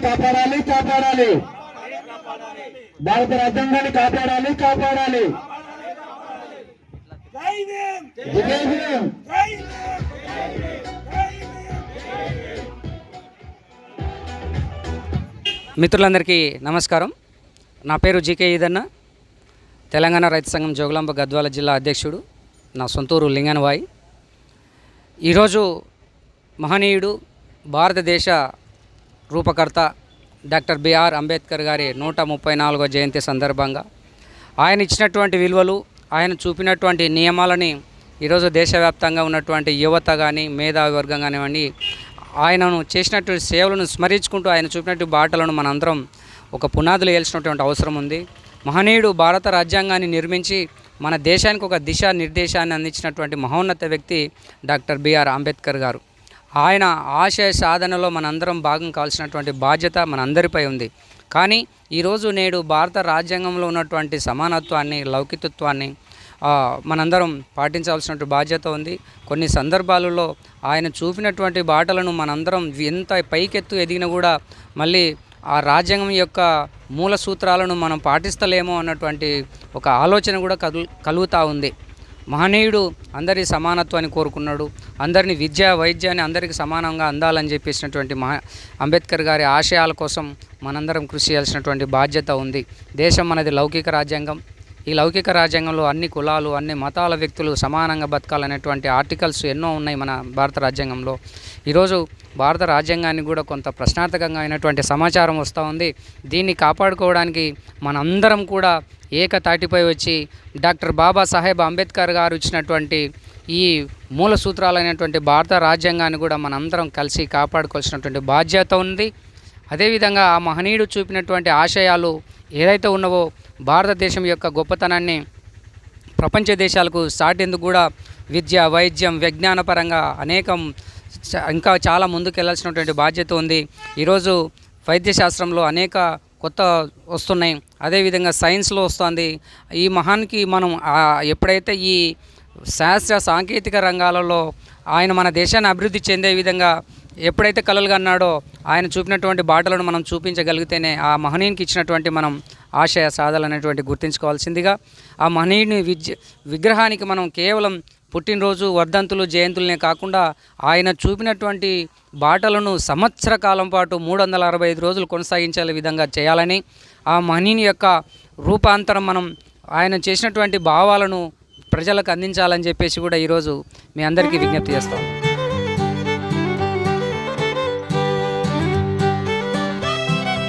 కాపాడాలి కాపాడాలి భారత రాజ్యాంగాన్ని కాపాడాలి కాపాడాలి. మిత్రులందరికీ నమస్కారం. నా పేరు జీకే ఈదన్న. తెలంగాణ రైతు సంఘం జోగులాంబ గద్వాల జిల్లా అధ్యక్షుడు నా సొంతూరు లింగనవాయి. ఈరోజు మహనీయుడు భారతదేశ రూపకర్త డాక్టర్ బిఆర్ అంబేద్కర్ గారి నూట ముప్పై నాలుగో జయంతి సందర్భంగా. ఆయన ఇచ్చినటువంటి విలువలు ఆయన చూపినటువంటి నియమాలని ఈరోజు దేశవ్యాప్తంగా ఉన్నటువంటి యువత కానీ మేధావి వర్గం కానివ్వండి ఆయనను చేసినటువంటి సేవలను స్మరించుకుంటూ ఆయన చూపినటువంటి బాటలను మనందరం ఒక పునాదులు వేల్చినటువంటి అవసరం ఉంది. మహనీయుడు భారత రాజ్యాంగాన్ని నిర్మించి మన దేశానికి ఒక దిశా నిర్దేశాన్ని అందించినటువంటి మహోన్నత వ్యక్తి డాక్టర్ బిఆర్ అంబేద్కర్ గారు. ఆయన ఆశయ సాధనలో మనందరం భాగం కావాల్సినటువంటి బాధ్యత మనందరిపై ఉంది. కానీ ఈరోజు నేడు భారత రాజ్యాంగంలో ఉన్నటువంటి సమానత్వాన్ని లౌకికత్వాన్ని మనందరం పాటించాల్సినటువంటి బాధ్యత ఉంది. కొన్ని సందర్భాలలో ఆయన చూపినటువంటి బాటలను మనందరం ఎంత పైకెత్తు ఎదిగినా కూడా మళ్ళీ ఆ రాజ్యాంగం యొక్క మూల సూత్రాలను మనం పాటిస్తలేమో అన్నటువంటి ఒక ఆలోచన కూడా కలు కలుగుతూ ఉంది. మహనీయుడు అందరి సమానత్వాన్ని కోరుకున్నాడు. అందరినీ విద్య వైద్యాన్ని అందరికీ సమానంగా అందాలని చెప్పేసినటువంటి మహా అంబేద్కర్ గారి ఆశయాల కోసం మనందరం కృషి చేయాల్సినటువంటి బాధ్యత ఉంది. దేశం మనది లౌకిక రాజ్యాంగం. ఈ లౌకిక రాజ్యాంగంలో అన్ని కులాలు అన్ని మతాల వ్యక్తులు సమానంగా బతకాలనేటువంటి ఆర్టికల్స్ ఎన్నో ఉన్నాయి మన భారత రాజ్యాంగంలో. ఈరోజు భారత రాజ్యాంగాన్ని కూడా కొంత ప్రశ్నార్థకంగా అయినటువంటి సమాచారం వస్తూ ఉంది. దీన్ని కాపాడుకోవడానికి మనందరం కూడా ఏకతాటిపై వచ్చి డాక్టర్ బాబాసాహెబ్ అంబేద్కర్ గారు ఇచ్చినటువంటి ఈ మూల సూత్రాలైనటువంటి భారత రాజ్యాంగాన్ని కూడా మనందరం కలిసి కాపాడుకోవాల్సినటువంటి బాధ్యత ఉంది. అదేవిధంగా ఆ మహనీయుడు చూపినటువంటి ఆశయాలు ఏదైతే ఉన్నవో భారతదేశం యొక్క గొప్పతనాన్ని ప్రపంచ దేశాలకు సాటేందుకు కూడా విద్య వైద్యం విజ్ఞానపరంగా అనేకం ఇంకా చాలా ముందుకు వెళ్ళాల్సినటువంటి బాధ్యత ఉంది. ఈరోజు వైద్యశాస్త్రంలో అనేక కొత్త వస్తున్నాయి. అదేవిధంగా సైన్స్లో వస్తుంది. ఈ మహాన్కి మనం ఎప్పుడైతే ఈ శాస్త్ర సాంకేతిక రంగాలలో ఆయన మన దేశాన్ని అభివృద్ధి చెందే విధంగా ఎప్పుడైతే కలలు కన్నాడో ఆయన చూపినటువంటి బాటలను మనం చూపించగలిగితేనే ఆ మహనీయునికి ఇచ్చినటువంటి మనం ఆశయ సాధాలనేటువంటి అనేటువంటి గుర్తించుకోవాల్సిందిగా ఆ మహనీయుని విద్య విగ్రహానికి మనం కేవలం పుట్టినరోజు వర్ధంతులు జయంతులనే కాకుండా ఆయన చూపినటువంటి బాటలను సంవత్సర కాలం పాటు మూడు వందల అరవై ఐదు రోజులు కొనసాగించే విధంగా చేయాలని ఆ మహనీయుని యొక్క రూపాంతరం మనం ఆయన చేసినటువంటి భావాలను ప్రజలకు అందించాలని చెప్పేసి కూడా ఈరోజు మీ అందరికీ విజ్ఞప్తి చేస్తాం.